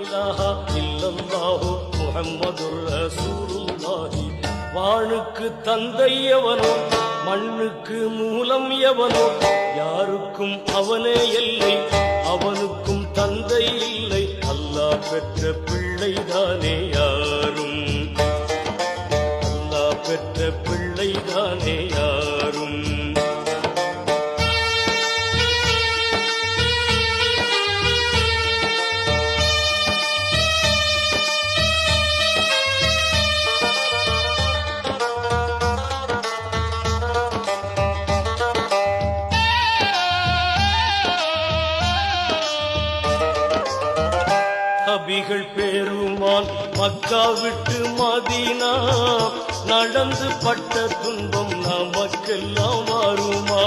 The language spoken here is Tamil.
இலாஹா இல்லல்லாஹு முஹம்மதுர் ரசூலுல்லாஹி. வானுக்கு தந்தை எவனோ மண்ணுக்கு மூலம் எவனோ யாருக்கும் அவனே இல்லை அவனுக்கும் தந்தை இல்லை. அல்லாஹ் பெற்ற பிள்ளைதானே யாரும். அல்லாஹ் பெற்ற பிள்ளைதானே யாரும். நபிகள் பெருமான் மக்கா விட்டு மதினா. நடந்து பட்ட துன்பம் நமக்கெல்லாம் மாறுமா